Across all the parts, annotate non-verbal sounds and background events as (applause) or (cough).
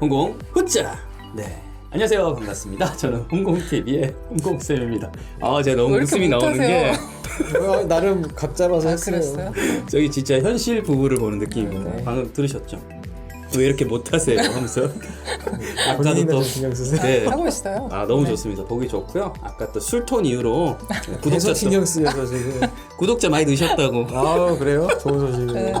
홍공 후짜. 네. 안녕하세요. 반갑습니다. (laughs) 저는 홍공TV의 홍공 쌤입니다. 아, 제가 너무 왜 이렇게 웃음이 나오는 게 못하세요? (laughs) 어, 나름 각 잡아서 아, 했어요. 그랬어요? (laughs) 저기 진짜 현실 부부를 보는 느낌입니다. 네. 방금 들으셨죠? 왜 이렇게 못하세요? 하면서 아까도 본인이나 또 좀 신경 쓰세요. 네. 하고 있어요. 아 너무 네. 좋습니다. 보기 좋고요. 아까 또 술톤 이후로 구독자 신경 쓰여서 지금. 구독자 많이 늘셨다고. 아 그래요? 좋은 소식이네요. 네.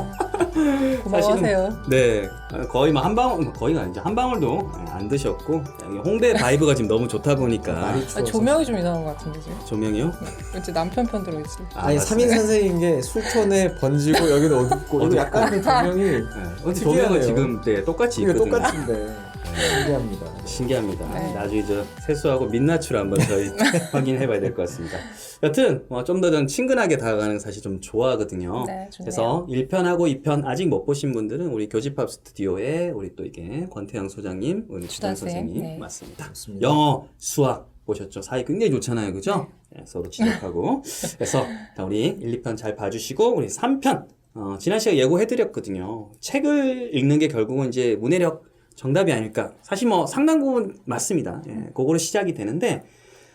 고마워하세요. 네, 거의 뭐 한 방울 거의가 아니죠. 한 방울도 안 드셨고 홍대 바이브가 지금 너무 좋다 보니까 아, 추워서. 조명이 좀 이상한 것 같은데 지금. 조명이요? 왠지 남편 편 들어있지. 아, 맞습니다. 3인 선생인 게 술톤에 번지고 여기는 어둡고 어둡고. 이거 약간 그 조명이 네. 어, 특이하네요. 조명은 지금 네, 똑같이 이거 있거든요. 똑같은데 신기합니다. 신기합니다. 네. 나중에 저 세수하고 민낯을 한번 저희 (laughs) 확인해봐야 될 것 같습니다. 여튼 뭐좀더 전 친근하게 다가가는 거 사실 좀 좋아하거든요. 네. 그래서 1편하고 2편 아직 못 보신 분들은 우리 교집합 스튜디오에 우리 또 이게 권태영 소장님, 우리 주단 선생님 네. 맞습니다. 좋습니다. 영어, 수학 보셨죠? 사이 굉장히 좋잖아요, 그죠? 네, 서로 지적하고. (laughs) 그래서 자, 우리 1, 2편 잘 봐주시고 우리 3편 어, 지난 시간에 예고해드렸거든요. 책을 읽는 게 결국은 이제 문해력 정답이 아닐까. 사실 뭐 상당 부분 맞습니다. 예, 그거로 시작이 되는데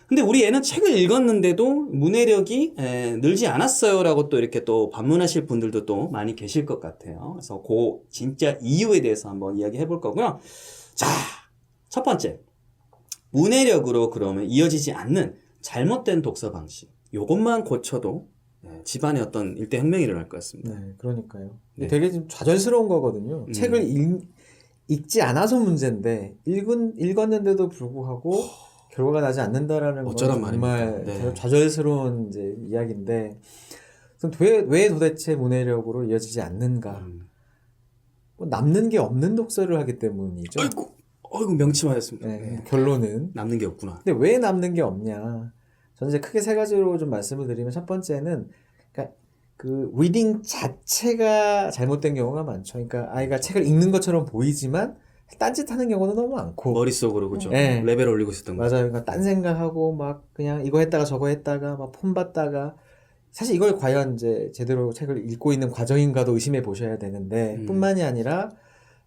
근데 우리 애는 책을 읽었는데도 문해력이 에, 늘지 않았어요라고 또 이렇게 또 반문하실 분들도 또 많이 계실 것 같아요. 그래서 그 진짜 이유에 대해서 한번 이야기해 볼 거고요. 자, 첫 번째. 문해력으로 그러면 이어지지 않는 잘못된 독서 방식. 요것만 고쳐도 예, 집안에 어떤 일대 혁명이 일어날 것 같습니다. 네, 그러니까요. 네. 되게 좀 좌절스러운 거거든요. 음. 책을 읽, 읽지 않아서 문제인데 읽은 읽었는데도 불구하고 결과가 나지 않는다라는 건 정말? 네. 좌절스러운 이제 이야기인데 그럼 왜, 왜 도대체 문해력으로 이어지지 않는가? 음. 뭐 남는 게 없는 독서를 하기 때문이죠. 아이고, 아이고 명치맞았습니다. 네, 네. 결론은 남는 게 없구나. 근데 왜 남는 게 없냐? 저는 이제 크게 세 가지로 좀 말씀을 드리면 첫 번째는 그 리딩 자체가 잘못된 경우가 많죠. 그러니까 아이가 책을 읽는 것처럼 보이지만 딴짓하는 경우는 너무 많고 머릿속으로 그죠? 네. 레벨 올리고 있었던 거죠. 맞아요. 그러니까 딴 생각하고 막 그냥 이거 했다가 저거 했다가 막 폰 봤다가 사실 이걸 과연 이제 제대로 책을 읽고 있는 과정인가도 의심해 보셔야 되는데 음. 뿐만이 아니라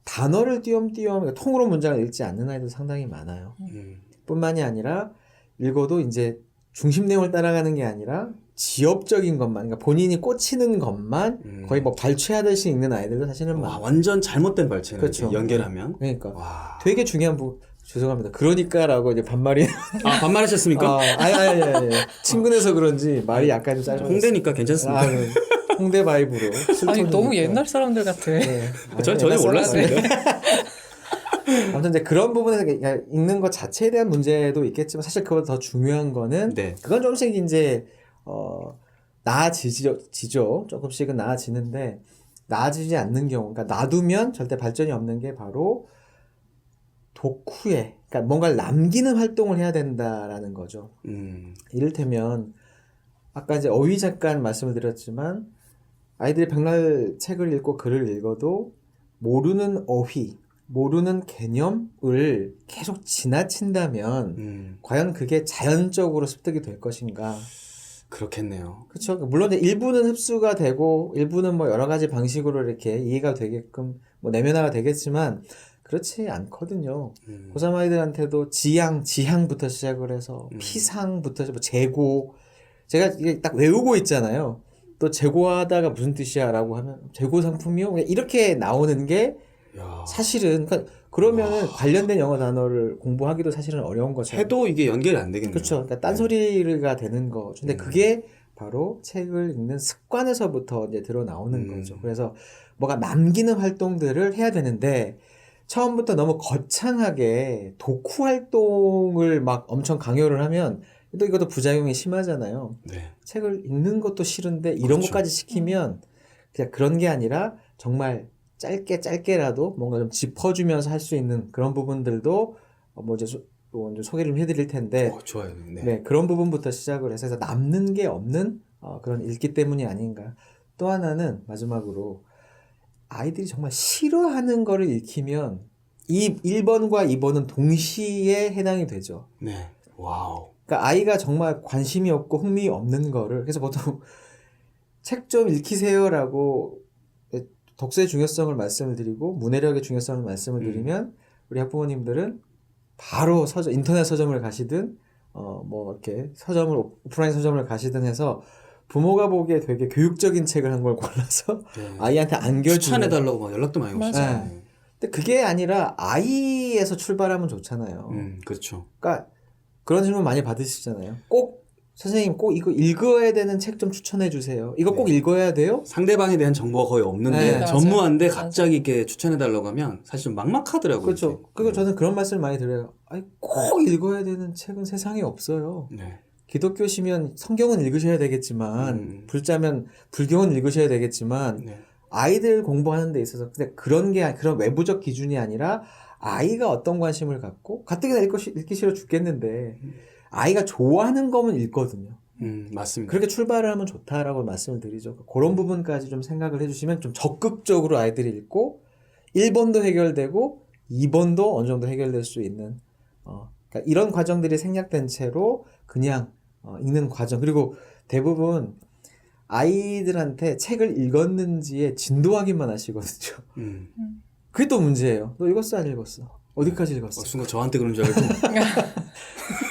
단어를 띄엄띄엄 그러니까 통으로 문장을 읽지 않는 아이도 상당히 많아요. 음. 뿐만이 아니라 읽어도 이제 중심 내용을 따라가는 게 아니라 지엽적인 것만, 그러니까 본인이 꽂히는 것만 음. 거의 뭐 발췌하듯이 읽는 아이들도 사실은 와. 완전 잘못된 발췌네. 그렇죠. 연결하면. 그러니까 와. 되게 중요한 부 죄송합니다. 그러니까라고 이제 반말이 (laughs) 아 반말하셨습니까? 아, 아니 아니 아니 아니. 친근해서 그런지 말이 약간 좀 짧아. 홍대니까 괜찮습니다. 아, 네. 홍대 바이브로. 아니. 너무 옛날 사람들 같아. 네. 전 아니, 전혀 몰랐습니다. (laughs) 아무튼 이제 그런 부분에서 그냥 읽는 것 자체에 대한 문제도 있겠지만 사실 그보다 더 중요한 거는 네. 그건 조금씩 이제 어 나아지죠 지죠 조금씩은 나아지는데 나아지지 않는 경우 그러니까 놔두면 절대 발전이 없는 게 바로 독후에 그러니까 뭔가를 남기는 활동을 해야 된다라는 거죠 음. 이를테면 아까 이제 어휘 잠깐 말씀을 드렸지만 아이들이 백날 책을 읽고 글을 읽어도 모르는 어휘 모르는 개념을 계속 지나친다면 음. 과연 그게 자연적으로 습득이 될 것인가 그렇겠네요. 그렇죠. 물론 일부는 흡수가 되고 일부는 뭐 여러 가지 방식으로 이렇게 이해가 되게끔 뭐 내면화가 되겠지만 그렇지 않거든요. 음. 고3 아이들한테도 지향, 지향부터 시작을 해서 음. 피상부터 뭐 재고 제가 이게 딱 외우고 있잖아요. 또 재고하다가 무슨 뜻이야라고 하면 재고 상품이요. 이렇게 나오는 게 야. 사실은 그러니까 그러면은 관련된 영어 단어를 공부하기도 사실은 어려운 거죠. 해도 이게 연결이 안 되겠네요. 그렇죠. 그러니까 딴소리가 되는 거죠. 근데 음. 그게 바로 책을 읽는 습관에서부터 이제 드러 나오는 음. 거죠. 그래서 뭐가 남기는 활동들을 해야 되는데 처음부터 너무 거창하게 독후 활동을 막 엄청 강요를 하면 또 이것도 부작용이 심하잖아요. 네. 책을 읽는 것도 싫은데 이런 그렇죠. 것까지 시키면 그냥 그런 게 아니라 정말 짧게 짧게라도 뭔가 좀 짚어주면서 할 수 있는 그런 부분들도 어, 뭐 이제 소, 또 이제 소개를 좀 해드릴 텐데 어, 좋아요. 네. 네. 그런 부분부터 시작을 해서 그래서 남는 게 없는 어, 그런 읽기 때문이 아닌가. 또 하나는 마지막으로 아이들이 정말 싫어하는 거를 읽히면 이 1번과 2번은 동시에 해당이 되죠. 네. 와우. 그러니까 아이가 정말 관심이 없고 흥미 없는 거를 그래서 보통 (laughs) 책 좀 읽히세요라고 독서의 중요성을 말씀을 드리고 문해력의 중요성을 말씀을 음. 드리면 우리 학부모님들은 바로 서점 인터넷 서점을 가시든 어 뭐 이렇게 서점을 오프라인 서점을 가시든 해서 부모가 보기에 되게 교육적인 책을 한 걸 골라서 네. 아이한테 안겨주는 추천해 달라고 막 연락도 많이 오시죠. 네. 근데 그게 아니라 아이에서 출발하면 좋잖아요. 음, 그렇죠. 그러니까 그런 질문 많이 받으시잖아요. 꼭 선생님 꼭 이거 읽어야 되는 책 좀 추천해 주세요. 이거 꼭 읽어야 돼요? 상대방에 대한 정보가 거의 없는데 네, 전무한데. 갑자기 이렇게 추천해 달라고 하면 사실 좀 막막하더라고요. 그렇죠. 이게. 그리고 네. 저는 그런 말씀을 많이 드려요. 아니 꼭 읽어야 되는 책은 세상에 없어요. 네. 기독교시면 성경은 읽으셔야 되겠지만 음. 불자면 불경은 읽으셔야 되겠지만 네. 아이들 공부하는 데 있어서 근데 그런 게 그런 외부적 기준이 아니라 아이가 어떤 관심을 갖고 가뜩이나 읽기, 싫- 싫어 죽겠는데 아이가 좋아하는 거면 읽거든요. 음, 맞습니다. 그렇게 출발을 하면 좋다라고 말씀을 드리죠. 그런 부분까지 좀 생각을 해주시면 좀 적극적으로 아이들이 읽고 1번도 해결되고 2번도 어느 정도 해결될 수 있는 어, 그러니까 이런 과정들이 생략된 채로 그냥 어, 읽는 과정 그리고 대부분 아이들한테 책을 읽었는지에 진도 확인만 하시거든요. 음. 그게 또 문제예요. 너 읽었어 안 읽었어? 어디까지 어, 읽었어? 순간 저한테 그런 줄 알고 (laughs)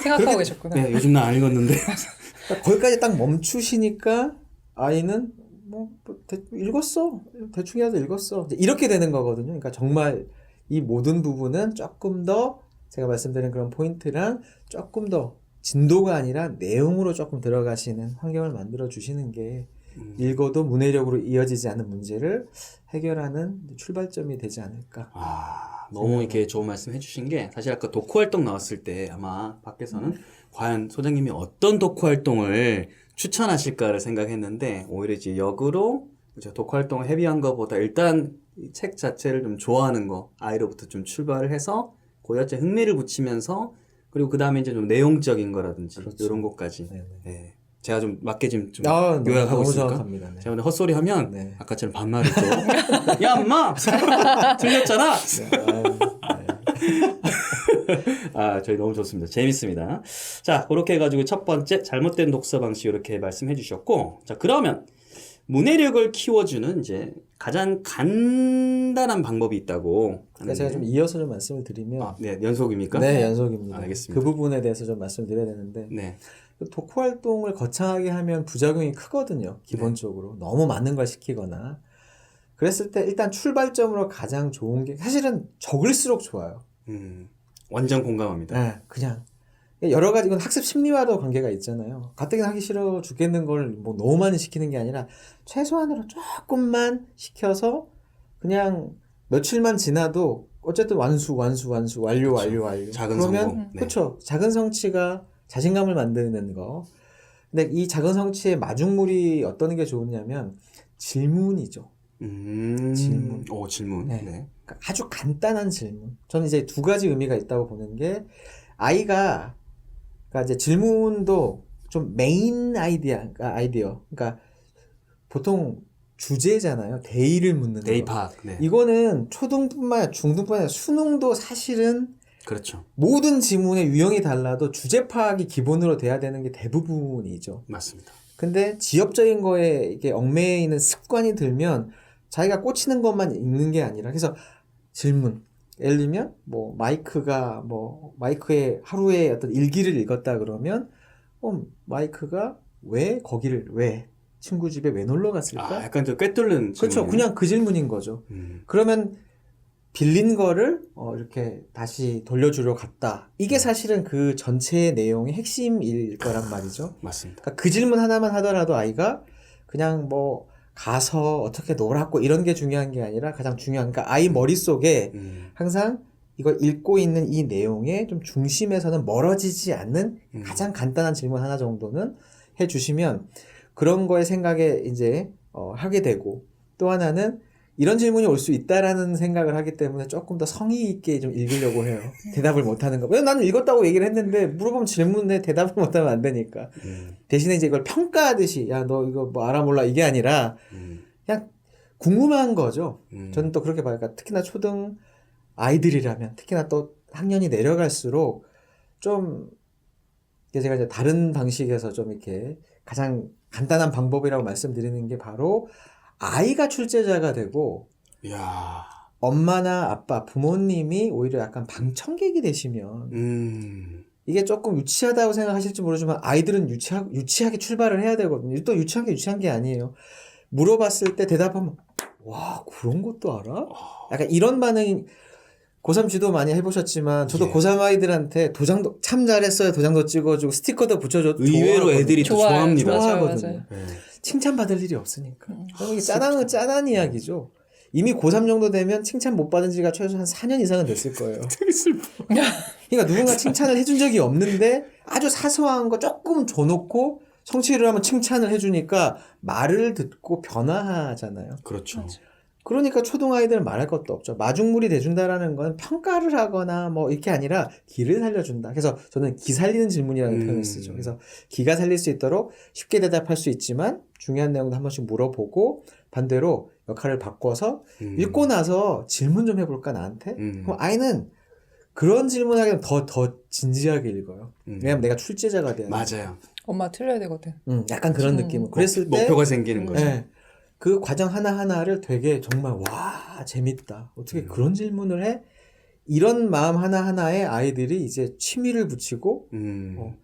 생각하고 계셨구나. 네, 요즘 나 안 읽었는데 (laughs) 그러니까 거기까지 딱 멈추시니까 아이는 뭐, 뭐 대, 읽었어 대충이라도 읽었어 이렇게 되는 거거든요. 그러니까 정말 이 모든 부분은 조금 더 제가 말씀드린 그런 포인트랑 조금 더 진도가 아니라 내용으로 조금 들어가시는 환경을 만들어 주시는 게 음. 읽어도 문해력으로 이어지지 않는 문제를 해결하는 출발점이 되지 않을까. 아, 너무 이렇게 좋은 말씀 해주신 게 사실 아까 독후 활동 나왔을 때 아마 밖에서는 과연 소장님이 어떤 독후 활동을 추천하실까를 생각했는데 오히려 이제 역으로 그죠 독후 활동을 헤비한 것보다 일단 이책 자체를 좀 좋아하는 거 아이로부터 좀 출발을 해서 그 자체 흥미를 붙이면서 그리고 그 다음에 이제 좀 내용적인 거라든지 그렇죠. 이런 것까지 네네. 네. 제가 좀 맞게 지금 좀 아, 요약하고 있으니까. 네. 제가 오늘 헛소리 하면 네. 아까처럼 반말이죠. (laughs) 야, 엄마! (laughs) 틀렸잖아! 아, 저희 너무 좋습니다. 재밌습니다. 자, 그렇게 해가지고 첫 번째 잘못된 독서 방식 이렇게 말씀해 주셨고, 자, 그러면 문해력을 키워주는 이제 가장 간단한 방법이 있다고. 그러니까 제가 좀 이어서 좀 말씀을 드리면 아, 네, 연속입니까? 네, 연속입니다. 알겠습니다. 그 부분에 대해서 좀 말씀을 드려야 되는데 네. 그 독후 활동을 거창하게 하면 부작용이 크거든요. 기본적으로 너무 많은 걸 시키거나 그랬을 때 일단 출발점으로 가장 좋은 게 사실은 적을수록 좋아요. 음, 완전 공감합니다. 네, 그냥 여러 가지 이건 학습 심리와도 관계가 있잖아요. 가뜩이나 하기 싫어 죽겠는 걸 뭐 너무 많이 시키는 게 아니라 최소한으로 조금만 시켜서 그냥 며칠만 지나도 어쨌든 완수 완수 완수 완료 그쵸. 완료 완료 작은 그러면 성공. 네. 그렇죠 작은 성취가 자신감을 만드는 거 근데 이 작은 성취의 마중물이 어떤 게 좋으냐면 질문이죠 음, 질문. 오, 질문. 네. 네. 그러니까 아주 간단한 질문. 저는 이제 두 가지 의미가 있다고 보는 게 아이가 그러니까 이제 질문도 좀 메인 아이디어, 그러니까 아이디어. 그러니까 보통 주제잖아요. 대의를 묻는 거. 데이팍. 네. 이거는 초등뿐만 아니라 중등뿐만 아니라 수능도 사실은 그렇죠. 모든 지문의 유형이 달라도 주제 파악이 기본으로 돼야 되는 게 대부분이죠. 맞습니다. 근데 지엽적인 거에 이게 얽매여 있는 습관이 들면 자기가 꽂히는 것만 읽는 게 아니라 그래서 질문 예를 들면 뭐 마이크가 뭐 마이크의 하루에 어떤 일기를 읽었다 그러면 어 마이크가 왜 거기를 왜 친구 집에 왜 놀러 갔을까? 아, 약간 좀 꿰뚫는 그렇죠. 그냥 그 질문인 거죠. 음, 그러면 빌린 거를 어, 이렇게 다시 돌려주려 갔다. 이게 사실은 그 전체의 내용의 핵심일 거란 말이죠. (laughs) 맞습니다. 그러니까 그 질문 하나만 하더라도 아이가 그냥 뭐 가서 어떻게 놀았고 이런 게 중요한 게 아니라 가장 중요한 그러니까 아이 머릿속에 음, 항상 이걸 읽고 있는 이 내용의 좀 중심에서는 멀어지지 않는 음. 가장 간단한 질문 하나 정도는 해 주시면 그런 거에 생각에 이제 어, 하게 되고 또 하나는 이런 질문이 올 수 있다라는 생각을 하기 때문에 조금 더 성의 있게 좀 읽으려고 해요. 대답을 못 하는 거. 왜 나는 읽었다고 얘기를 했는데 물어보면 질문에 대답을 못 하면 안 되니까. 음, 대신에 이제 이걸 평가하듯이 야 너 이거 뭐 알아 몰라 이게 아니라 음, 그냥 궁금한 거죠. 음. 저는 또 그렇게 봐요. 그러니까 특히나 초등 아이들이라면 특히나 또 학년이 내려갈수록 좀 이게 제가 이제 다른 방식에서 좀 이렇게 가장 간단한 방법이라고 말씀드리는 게 바로 아이가 출제자가 되고 이야, 엄마나 아빠, 부모님이 오히려 약간 방청객이 되시면 음. 이게 조금 유치하다고 생각하실지 모르지만 아이들은 유치하, 유치하게 출발을 해야 되거든요. 또 유치한 게 유치한 게 아니에요. 물어봤을 때 대답하면 와 그런 것도 알아? 약간 이런 반응이 고3 지도 많이 해보셨지만 저도 예. 고3 아이들한테 도장도 참 잘했어요 도장도 찍어주고 스티커도 붙여줘 의외로 애들이. 좋아합니다. 맞아요, 좋아하거든요. 맞아요. 네. 칭찬받을 일이 없으니까 음. 그럼 이게 짠한 짠한 이야기죠 이미 고3 정도 되면 칭찬 못 받은 지가 최소 한 4년 이상은 됐을 거예요 (laughs) 되게 슬퍼. 그러니까 누군가 칭찬을 해준 적이 없는데 아주 사소한 거 조금 줘놓고 성취를 하면 칭찬을 해주니까 말을 듣고 변화하잖아요. 그렇죠. 맞아. 그러니까 초등 아이들은 말할 것도 없죠. 마중물이 돼준다라는 건 평가를 하거나 뭐 이렇게 아니라 기를 살려준다. 그래서 저는 기 살리는 질문이라는 음. 표현을 쓰죠. 그래서 기가 살릴 수 있도록 쉽게 대답할 수 있지만 중요한 내용도 한 번씩 물어보고 반대로 역할을 바꿔서 음. 읽고 나서 질문 좀 해볼까 나한테? 음. 그럼 아이는 그런 질문하기는 더, 더 진지하게 읽어요. 음. 왜냐면 내가 출제자가 돼야 돼. 맞아요. 엄마 틀려야 되거든. 음, 약간 그런 음. 느낌은. 그랬을 때, 목표가 생기는 음. 거죠. 예, 그 과정 하나 하나를 되게 정말, 와, 재밌다. 어떻게 음. 그런 질문을 해? 이런 마음 하나 하나에 아이들이 이제 취미를 붙이고, 음. 어.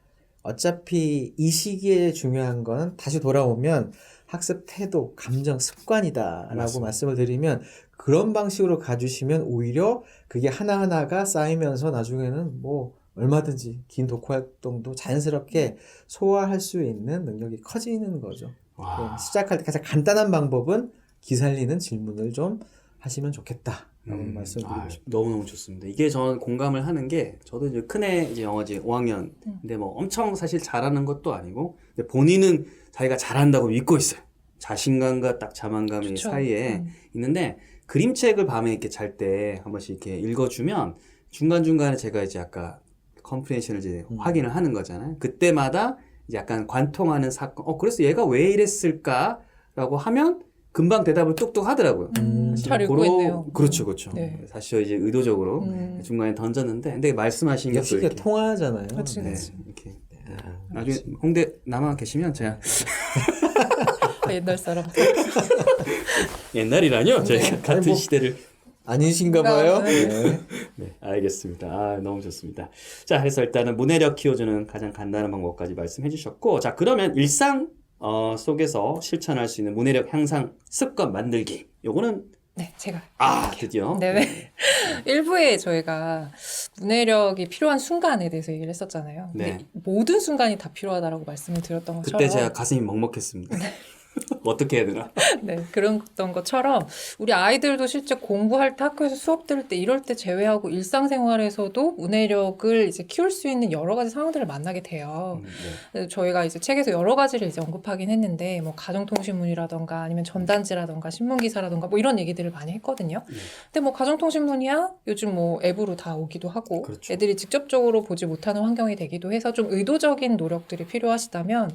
어차피 이 시기에 중요한 건 다시 돌아오면 학습 태도, 감정, 습관이다라고 맞습니다. 말씀을 드리면 그런 방식으로 가주시면 오히려 그게 하나하나가 쌓이면서 나중에는 뭐 얼마든지 긴 독후 활동도 자연스럽게 소화할 수 있는 능력이 커지는 거죠. 와. 네, 시작할 때 가장 간단한 방법은 기살리는 질문을 좀 하시면 좋겠다라고 음, 말씀드리고 아, 싶습니다. 너무너무 좋습니다. 이게 전 공감을 하는 게 저도 이제 큰애 이제 영어지 5학년. 음. 근데 뭐 엄청 사실 잘하는 것도 아니고 근데 본인은 자기가 잘한다고 믿고 있어요. 자신감과 딱 자만감의. 사이에 음. 있는데 그림책을 밤에 이렇게 잘 때 한 번씩 이렇게 읽어주면 중간중간에 제가 이제 아까 컴프레이션을 이제 음. 확인을 하는 거잖아요. 그때마다 약간 관통하는 사건, 어, 그래서 얘가 왜 이랬을까 라고 하면 금방 대답을 뚝뚝 하더라고요. 음, 잘 읽고 그러- 있네요. 그렇죠, 그렇죠. 네. 사실 저 이제 의도적으로 음. 중간에 던졌는데, 근데 말씀하신 게또 역시 이게 이렇게. 통하잖아요. 그치, 네, 그치. 이렇게. 아, 나중에 홍대 남아 계시면 제가 (laughs) 아, 옛날 사람. (laughs) 옛날이라뇨? 저희가 아니, 같은 뭐- 시대를. 아니신가 봐요. 아, 네. 네, 알겠습니다. 아, 너무 좋습니다. 자, 그래서 일단은 문해력 키워주는 가장 간단한 방법까지 말씀해 주셨고, 자, 그러면 일상 어, 속에서 실천할 수 있는 문해력 향상 습관 만들기. 요거는, 네, 제가. 아, 드디어. 네. (laughs) 일부에 저희가 문해력이 필요한 순간에 대해서 얘기를 했었잖아요. 근데 네. 모든 순간이 다 필요하다라고 말씀을 드렸던 것처럼 그때 제가 가슴이 먹먹했습니다. (laughs) 어떻게 해야 되나? 네, 그랬던 것처럼 우리 아이들도 실제 공부할 때 학교에서 수업 들을 때 이럴 때 제외하고 일상생활에서도 문해력을 이제 키울 수 있는 여러 가지 상황들을 만나게 돼요. 음, 네. 저희가 이제 책에서 여러 가지를 이제 언급하긴 했는데 뭐 가정통신문이라던가 아니면 전단지라던가 신문기사라던가 뭐 이런 얘기들을 많이 했거든요. 네. 근데 뭐 가정통신문이야 요즘 뭐 앱으로 다 오기도 하고 그렇죠. 애들이 직접적으로 보지 못하는 환경이 되기도 해서 좀 의도적인 노력들이 필요하시다면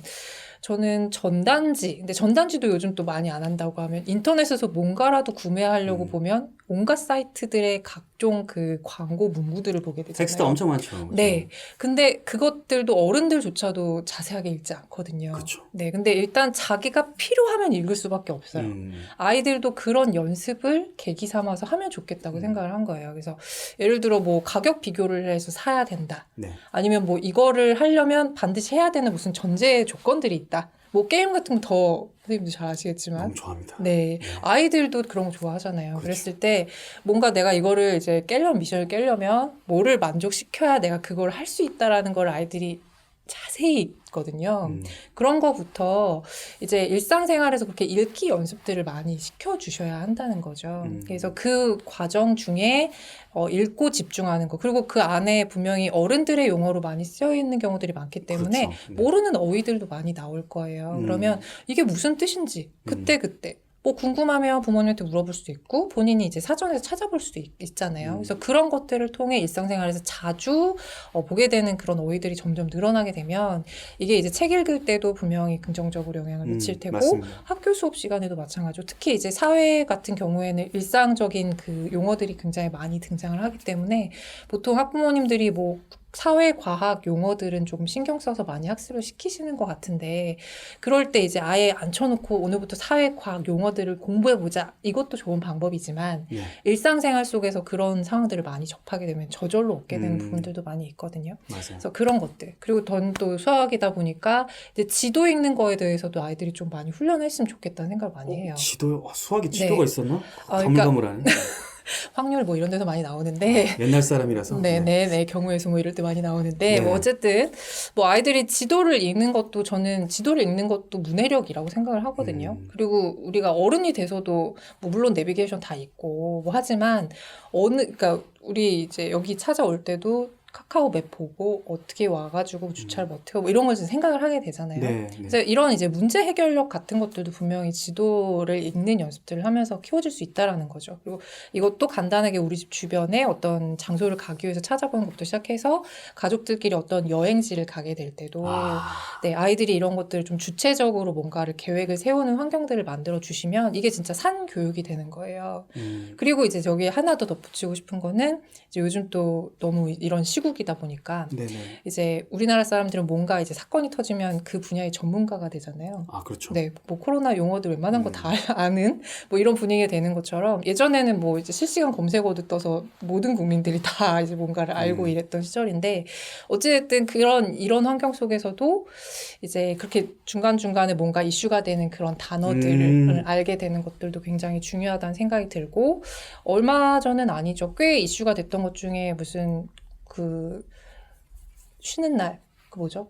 저는 전단지 근데 전단지도 요즘 또 많이 안 한다고 하면 인터넷에서 뭔가라도 구매하려고 음. 보면 온갖 사이트들의 각종 그 광고 문구들을 보게 되잖아요. 텍스트 엄청 많죠. 네. 근데 그것들도 어른들조차도 자세하게 읽지 않거든요. 그렇죠. 네. 근데 일단 자기가 필요하면 읽을 수밖에 없어요. 음, 아이들도 그런 연습을 계기 삼아서 하면 좋겠다고 음. 생각을 한 거예요. 그래서 예를 들어 뭐 가격 비교를 해서 사야 된다. 네. 아니면 뭐 이거를 하려면 반드시 해야 되는 무슨 전제 조건들이 있다. 뭐 게임 같은 거 더 선생님도 잘 아시겠지만 너무 좋아합니다. 네. 아이들도 그런 거 좋아하잖아요. 그렇죠. 그랬을 때 뭔가 내가 이거를 이제 깨려면 미션을 깨려면 뭐를 만족시켜야 내가 그걸 할 수 있다라는 걸 아이들이 자세히 있거든요. 음, 그런 거부터 이제 일상생활에서 그렇게 읽기 연습들을 많이 시켜주셔야 한다는 거죠. 음. 그래서 그 과정 중에 어, 읽고 집중하는 거 그리고 그 안에 분명히 어른들의 용어로 많이 쓰여 있는 경우들이 많기 때문에 그렇죠. 네. 모르는 어휘들도 많이 나올 거예요. 음. 그러면 이게 무슨 뜻인지 그때 그때 뭐 궁금하면 부모님한테 물어볼 수도 있고 본인이 이제 사전에서 찾아볼 수도 있, 잖아요 음. 그래서 그런 것들을 통해 일상생활에서 자주 어, 보게 되는 그런 어휘들이 점점 늘어나게 되면 이게 이제 책 읽을 때도 분명히 긍정적으로 영향을 음, 미칠 테고 맞습니다. 학교 수업 시간에도 마찬가지로 특히 이제 사회 같은 경우에는 일상적인 그 용어들이 굉장히 많이 등장을 하기 때문에 보통 학부모님들이 뭐 사회과학 용어들은 좀 신경 써서 많이 학습을 시키시는 것 같은데 그럴 때 이제 아예 앉혀놓고 오늘부터 사회과학 용어들을 공부해보자 이것도 좋은 방법이지만 예, 일상생활 속에서 그런 상황들을 많이 접하게 되면 저절로 얻게 되는 음. 부분들도 많이 있거든요. 맞아요. 그래서 그런 것들 그리고 전 또 수학이다 보니까 이제 지도 읽는 거에 대해서도 아이들이 좀 많이 훈련했으면 좋겠다는 생각을 많이 해요. 지도 어, 수학에 지도가 네. 있었나? 아, 그러니까- 가물가물하네. (laughs) (laughs) 확률 뭐 이런 데서 많이 나오는데 옛날 사람이라서. 네, 네, 네. 경우의 수뭐 이럴 때 많이 나오는데 네. 뭐 어쨌든 뭐 아이들이 지도를 읽는 것도 저는 지도를 읽는 것도 문해력이라고 생각을 하거든요. 음. 그리고 우리가 어른이 돼서도 뭐 물론 내비게이션 다 있고 뭐 하지만 어느 그러니까 우리 이제 여기 찾아올 때도 카카오 맵 보고 어떻게 와가지고 주차를 뭐 어떻게 하고 이런 걸 생각을 하게 되잖아요. 네, 네. 그래서 이런 이제 문제 해결력 같은 것들도 분명히 지도를 읽는 연습들을 하면서 키워질 수 있다라는 거죠. 그리고 이것도 간단하게 우리 집 주변에 어떤 장소를 가기 위해서 찾아보는 것부터 시작해서 가족들끼리 어떤 여행지를 가게 될 때도 아, 네, 아이들이 이런 것들을 좀 주체적으로 뭔가를 계획을 세우는 환경들을 만들어 주시면 이게 진짜 산 교육이 되는 거예요. 음, 그리고 이제 저기 하나 더 덧붙이고 싶은 거는 이제 요즘 또 너무 이런 시국 이다 보니까 네네. 이제 우리나라 사람들은 뭔가 이제 사건이 터지면 그 분야의 전문가가 되잖아요. 아 그렇죠. 네, 뭐 코로나 용어들 웬만한 거 음. 다 (laughs) 아는 뭐 이런 분위기가 되는 것처럼 예전에는 뭐 이제 실시간 검색어도 떠서 모든 국민들이 다 (laughs) 이제 뭔가를 알고 음. 이랬던 시절인데 어찌됐든 그런 이런 환경 속에서도 이제 그렇게 중간 중간에 뭔가 이슈가 되는 그런 단어들을 음. 알게 되는 것들도 굉장히 중요하다는 생각이 들고 얼마 전은 아니죠 꽤 이슈가 됐던 것 중에 무슨 그 쉬는 날 그 뭐죠?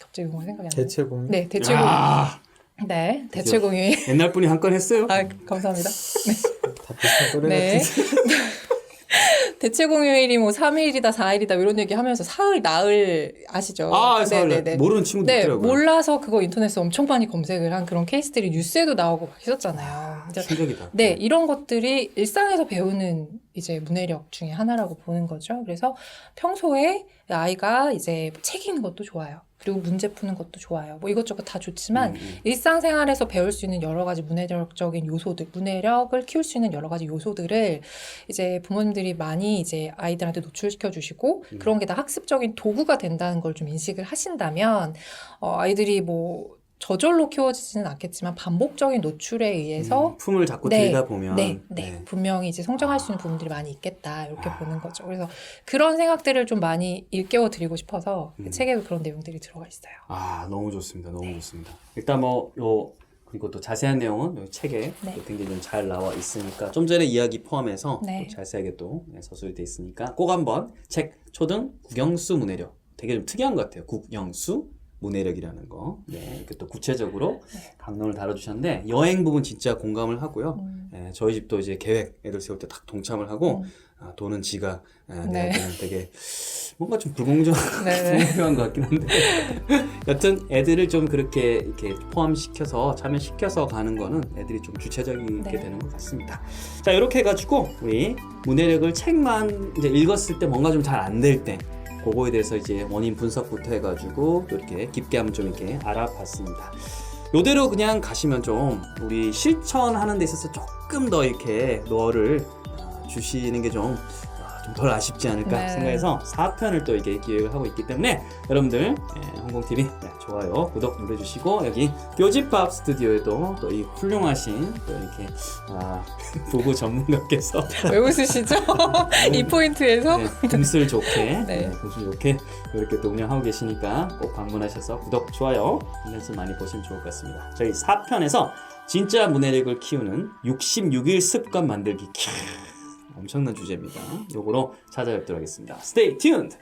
갑자기 뭔가 생각이 안 나요. 대체 공유. 네, 대체공. 아, 네, 대체 공유. 옛날 분이 한 건 했어요. 아, 감사합니다. 다 비슷한 또래 네. 같은데. (laughs) (laughs) 대체 공휴일이 뭐 3일이다, 4일이다 이런 얘기 하면서 사흘, 나흘 아시죠? 아, 사흘 네네네. 모르는 친구도 네, 있더라고요. 몰라서 그거 인터넷에 엄청 많이 검색을 한 그런 케이스들이 뉴스에도 나오고 막 했었잖아요. 이제 충격이다. 네, 이런 것들이 일상에서 배우는 이제 문해력 중에 하나라고 보는 거죠. 그래서 평소에 아이가 이제 책 읽는 것도 좋아요. 그리고 문제 푸는 것도 좋아요. 뭐 이것저것 다 좋지만 음, 음. 일상생활에서 배울 수 있는 여러 가지 문해력적인 요소들, 문해력을 키울 수 있는 여러 가지 요소들을 이제 부모님들이 많이 이제 아이들한테 노출시켜 주시고 음. 그런 게 다 학습적인 도구가 된다는 걸 좀 인식을 하신다면 어, 아이들이 뭐 저절로 키워지지는 않겠지만 반복적인 노출에 의해서 음, 품을 자꾸 네, 들다 보면 네, 네, 분명히 이제 성장할 수 있는 부분들이 많이 있겠다 이렇게 보는 거죠. 그래서 그런 생각들을 좀 많이 일깨워 드리고 싶어서 음. 책에도 그런 내용들이 들어가 있어요. 아 너무 좋습니다. 너무 네. 좋습니다. 일단 뭐요 그리고 또 자세한 내용은 여기 책에 네. 또 굉장히 좀 잘 나와 있으니까 좀 전에 이야기 포함해서 네. 또 자세하게 또 네, 서술이 돼 있으니까 꼭 한번 책 초등 국영수 문해력 되게 좀 특이한 것 같아요. 국영수 문해력이라는 거. 네, 이렇게 또 구체적으로 네. 강론을 다뤄주셨는데 여행 부분 진짜 공감을 하고요. 음. 예, 저희 집도 이제 계획 애들 세울 때 딱 동참을 하고 음. 아, 돈은 지가 예, 네. 되게 뭔가 좀 (laughs) 네, 네. 불공정한 것 같긴 한데 (laughs) 여튼 애들을 좀 그렇게 이렇게 포함시켜서 참여시켜서 가는 거는 애들이 좀 주체적이게 네. 되는 것 같습니다. 자 이렇게 해가지고 우리 문해력을 책만 이제 읽었을 때 뭔가 좀 잘 안 될 때 그거에 대해서 이제 원인 분석부터 해가지고 또 이렇게 깊게 한번 좀 이렇게 알아봤습니다. 요대로 그냥 가시면 좀 우리 실천하는 데 있어서 조금 더 이렇게 노어를 아, 주시는 게 좀 좀 덜 아쉽지 않을까 네. 생각해서 4편을 또 이게 기획을 하고 있기 때문에 여러분들 예, 홍콩TV 네, 좋아요 구독 눌러주시고 여기 교집밥 스튜디오에도 또 이 훌륭하신 또 이렇게 아, (laughs) 부부 전문가께서 (laughs) 왜 웃으시죠? (laughs) 이 포인트에서 네, 금슬 좋게 네. 네, 금슬 좋게 이렇게 또 운영하고 계시니까 꼭 방문하셔서 구독 좋아요 콘텐츠 많이 보시면 좋을 것 같습니다 저희 4편에서 진짜 문해력을 키우는 66일 습관 만들기 캬, 엄청난 주제입니다. 요거로 찾아뵙도록 하겠습니다. Stay tuned